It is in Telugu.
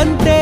ante